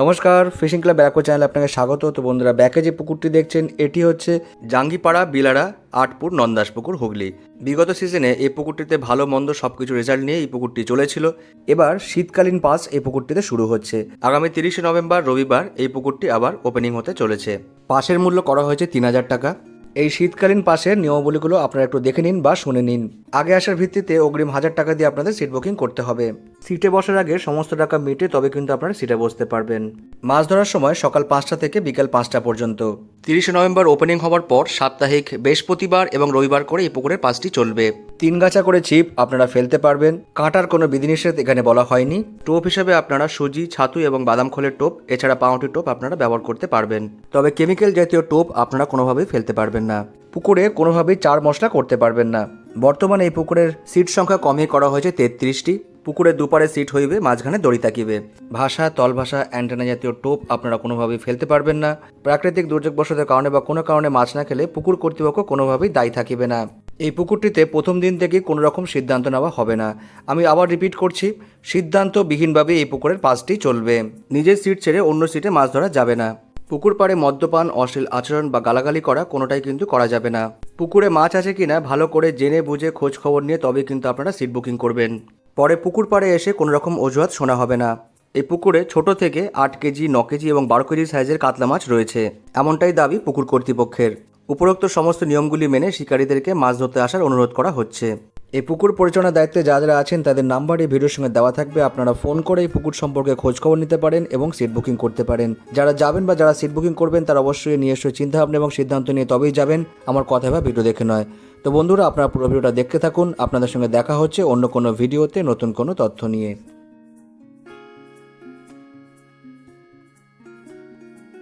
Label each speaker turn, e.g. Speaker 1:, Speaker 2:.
Speaker 1: নমস্কার fishing club ব্যাকো চ্যানেলে আপনাকে স্বাগত। তো বন্ধুরা, ব্যাকে যে পুকুরটি দেখছেন, এটি হচ্ছে জাঙ্গিপাড়া, বিলাড়া, আটপুর নন্দাস পুকুর হুগলি। বিগত সিজনে এই পুকুরটিতে ভালো, মন্দ সব কিছু রেজাল্ট নিয়ে এই পুকুরটি চলেছিল। এবার শীতকালীন পাস এই পুকুরটিতে শুরু হচ্ছে। আগামী তিরিশে নভেম্বর, রবিবার এই পুকুরটি আবার ওপেনিং হতে চলেছে। পাশের মূল্য করা হয়েছে তিন হাজার টাকা। এই শীতকালীন পাশের নিয়মাবলীগুলো আপনারা একটু দেখে নিন বা শুনে নিন। আগে আসার ভিত্তিতে অগ্রিম হাজার টাকা দিয়ে আপনাদের সিট বুকিং করতে হবে। সিটে বসার আগে সমস্ত টাকা মিটে তবে কিন্তু আপনারা সিটে বসতে পারবেন। মাছ ধরার সময় সকাল পাঁচটা থেকে বিকাল পাঁচটা পর্যন্ত। তিরিশে নভেম্বর ওপেনিং হওয়ার পর সাপ্তাহিক বৃহস্পতিবার এবং রবিবার করে এই পুকুরের পাঁচটি চলবে। তিন গাছা করে ছিপ আপনারা ফেলতে পারবেন। কাঁটার কোনো বিধিনিষেধ এখানে বলা হয়নি। টোপ হিসেবে আপনারা সুজি, ছাতু এবং বাদাম খোলের টোপ, এছাড়া পাউরুটি টোপ আপনারা ব্যবহার করতে পারবেন। তবে কেমিক্যাল জাতীয় টোপ আপনারা কোনোভাবেই ফেলতে পারবেন না। পুকুরে কোনোভাবেই চার মশলা করতে পারবেন না। বর্তমানে এই পুকুরের সিট সংখ্যা কমিয়ে করা হয়েছে তেত্রিশটি। পুকুরের দুপারে সিট হইবে, মাঝখানে দড়ি থাকিবে। ভাষা, তলভাষা, অ্যান্টেনা জাতীয় টোপ আপনারা কোনোভাবেই ফেলতে পারবেন না। প্রাকৃতিক দুর্যোগবশতের কারণে বা কোনো কারণে মাছ না খেলে পুকুর কর্তৃপক্ষ কোনোভাবেই দায়ী থাকিবে না। এই পুকুরটিতে প্রথম দিন থেকেই কোনো রকম সিদ্ধান্ত নেওয়া হবে না। আমি আবার রিপিট করছি, সিদ্ধান্তবিহীনভাবে এই পুকুরের পাঁচটি চলবে। নিজের সিট ছেড়ে অন্য সিটে মাছ ধরা যাবে না। পুকুর পাড়ে মদ্যপান, অশ্লীল আচরণ বা গালাগালি করা কোনোটাই কিন্তু করা যাবে না। পুকুরে মাছ আছে কিনা ভালো করে জেনে বুঝে খোঁজ খবর নিয়ে তবে কিন্তু আপনারা সিট বুকিং করবেন। পরে পুকুর পাড়ে এসে কোনো রকম অজুহাত শোনা হবে না। এই পুকুরে ছোট থেকে আট কেজি, ন কেজি এবং বারো কেজি সাইজের কাতলা মাছ রয়েছে। এমনটাই দাবি পুকুর কর্তৃপক্ষের। উপরোক্ত সমস্ত নিয়মগুলি মেনে শিকারীদেরকে মাছ ধরতে আসার অনুরোধ করা হচ্ছে। এই পুকুর পরিচালনার দায়িত্বে যারা যারা আছেন, তাদের নাম্বার এই ভিডিওর সঙ্গে দেওয়া থাকবে। আপনারা ফোন করে এই পুকুর সম্পর্কে খোঁজখবর নিতে পারেন এবং সিট বুকিং করতে পারেন। যারা যাবেন বা যারা সিট বুকিং করবেন, তারা অবশ্যই এসে চিন্তাভাবনা এবং সিদ্ধান্ত নিয়ে তবেই যাবেন। আমার কথা বা ভিডিও দেখে নয়। তো বন্ধুরা, আপনারা পুরো ভিডিওটা দেখতে থাকুন। আপনাদের সঙ্গে দেখা হচ্ছে অন্য কোনো ভিডিওতে নতুন কোনো তথ্য নিয়ে।